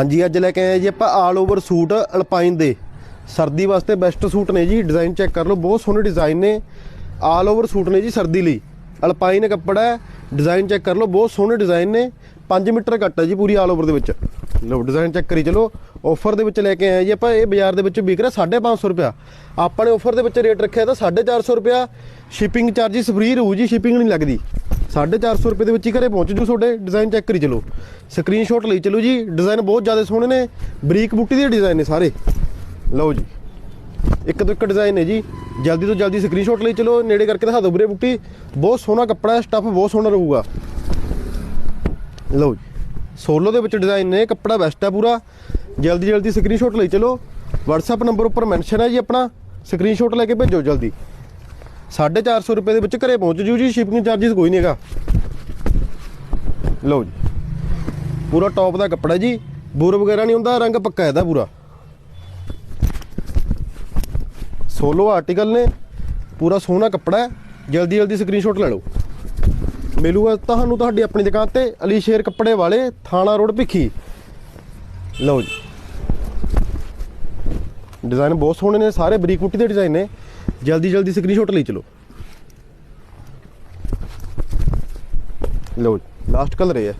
ਹਾਂਜੀ, ਅੱਜ ਲੈ ਕੇ ਆਏ ਜੀ ਆਪਾਂ ਆਲ ਓਵਰ ਸੂਟ ਅਲਪਾਈਨ ਦੇ। ਸਰਦੀ ਵਾਸਤੇ ਬੈਸਟ ਸੂਟ ਨੇ ਜੀ ਡਿਜ਼ਾਈਨ ਚੈੱਕ ਕਰ ਲਓ, ਬਹੁਤ ਸੋਹਣੇ ਡਿਜ਼ਾਈਨ ਨੇ। ਆਲ ਓਵਰ ਸੂਟ ਨੇ ਜੀ ਸਰਦੀ ਲਈ। ਅਲਪਾਈਨ ਕੱਪੜਾ ਹੈ ਡਿਜ਼ਾਈਨ ਚੈੱਕ ਕਰ ਲਓ, ਬਹੁਤ ਸੋਹਣੇ ਡਿਜ਼ਾਈਨ ਨੇ। 5 ਮੀਟਰ ਕੱਟ ਹੈ ਜੀ ਪੂਰੀ ਆਲ ਓਵਰ ਦੇ ਵਿੱਚ। ਲਓ ਡਿਜ਼ਾਈਨ ਚੈੱਕ ਕਰੀ ਚਲੋ। ਆਫਰ ਦੇ ਵਿੱਚ ਲੈ ਕੇ ਆਏ ਜੀ ਆਪਾਂ, ਇਹ ਬਾਜ਼ਾਰ ਦੇ ਵਿੱਚ ਵਿਕ ਰਿਹਾ 550 ਰੁਪਿਆ ਆਪਾਂ ਨੇ ਆਫਰ ਦੇ ਵਿੱਚ ਰੇਟ ਰੱਖਿਆ ਤਾਂ 450 ਰੁਪਿਆ ਸ਼ਿਪਿੰਗ ਚਾਰजेस ਫ੍ਰੀ ਰਹੂ ਜੀ ਸ਼ਿਪਿੰਗ ਨਹੀਂ ਲੱਗਦੀ। 450 ਰੁਪਏ ਦੇ ਵਿੱਚ ਹੀ ਘਰੇ ਪਹੁੰਚ ਜੂ ਤੁਹਾਡੇ ਡਿਜ਼ਾਈਨ ਚੈੱਕ ਕਰੀ ਚਲੋ। ਸਕਰੀਨਸ਼ਾਟ ਲਈ ਚਲੋ ਜੀ ਡਿਜ਼ਾਈਨ ਬਹੁਤ ਜ਼ਿਆਦਾ ਸੋਹਣੇ ਨੇ, ਬਰੀਕ ਬੂਟੀ ਦੇ ਡਿਜ਼ਾਈਨ ਨੇ ਸਾਰੇ। ਲਓ ਜੀ, ਇੱਕ ਤੋਂ ਇੱਕ ਡਿਜ਼ਾਈਨ ਹੈ ਜੀ। ਜਲਦੀ ਤੋਂ ਜਲਦੀ ਸਕਰੀਨਸ਼ਾਟ ਲਈ ਚਲੋ, ਨੇੜੇ ਕਰਕੇ ਦਿਖਾ ਦਿਓ ਵੀਰੇ ਬੂਟੀ। ਬਹੁਤ ਸੋਹਣਾ ਕੱਪੜਾ ਹੈ ਸਟੱਫ ਬਹੁਤ ਸੋਹਣਾ ਰਹੂਗਾ। ਲਓ ਜੀ, ਸੋਲੋ ਦੇ ਵਿੱਚ ਡਿਜ਼ਾਈਨ ਨੇ, ਕੱਪੜਾ ਬੈਸਟ ਹੈ ਪੂਰਾ। ਜਲਦੀ ਜਲਦੀ ਸਕਰੀਨਸ਼ਾਟ ਲਈ ਚਲੋ। WhatsApp ਨੰਬਰ ਉੱਪਰ ਮੈਂਸ਼ਨ ਹੈ ਜੀ ਆਪਣਾ। ਸਕਰੀਨਸ਼ਾਟ ਲੈ ਕੇ ਭੇਜੋ ਜਲਦੀ। 450 ਰੁਪਏ ਦੇ ਵਿੱਚ ਘਰੇ ਪਹੁੰਚ ਜੂ ਜੀ ਸ਼ਿਪਿੰਗ ਚਾਰजेस ਕੋਈ ਨਹੀਂ ਹੈਗਾ। ਲਓ ਜੀ, ਪੂਰਾ ਟੌਪ ਦਾ ਕੱਪੜਾ ਜੀ, ਬੂਰ ਵਗੈਰਾ ਨਹੀਂ ਹੁੰਦਾ, ਰੰਗ ਪੱਕਾ ਇਹਦਾ ਪੂਰਾ। ਸੋਲੋ ਆਰਟੀਕਲ ਨੇ, ਪੂਰਾ ਸੋਹਣਾ ਕੱਪੜਾ ਹੈ, ਜਲਦੀ ਜਲਦੀ ਸਕਰੀਨਸ਼ਾਟ ਲੈ ਲਓ। ਮਿਲੂਗਾ ਤੁਹਾਨੂੰ ਤੁਹਾਡੀ ਆਪਣੀ ਦੁਕਾਨ ਤੇ, ਅਲੀ ਸ਼ੇਰ ਕੱਪੜੇ ਵਾਲੇ, ਥਾਣਾ ਰੋਡ ਭਿੱਖੀ। ਲਓ ਜੀ। ਡਿਜ਼ਾਈਨ ਬਹੁਤ ਸੋਹਣੇ ਨੇ, ਸਾਰੇ ਬਰੀਕ ਬੂਟੀ ਦੇ ਡਿਜ਼ਾਈਨ ਨੇ। ਜਲਦੀ ਜਲਦੀ ਸਕਰੀਨਸ਼ਾਟ ਲਈ ਚਲੋ। ਲਓ ਲਾਸਟ ਕਲਰ ਇਹ ਹੈ।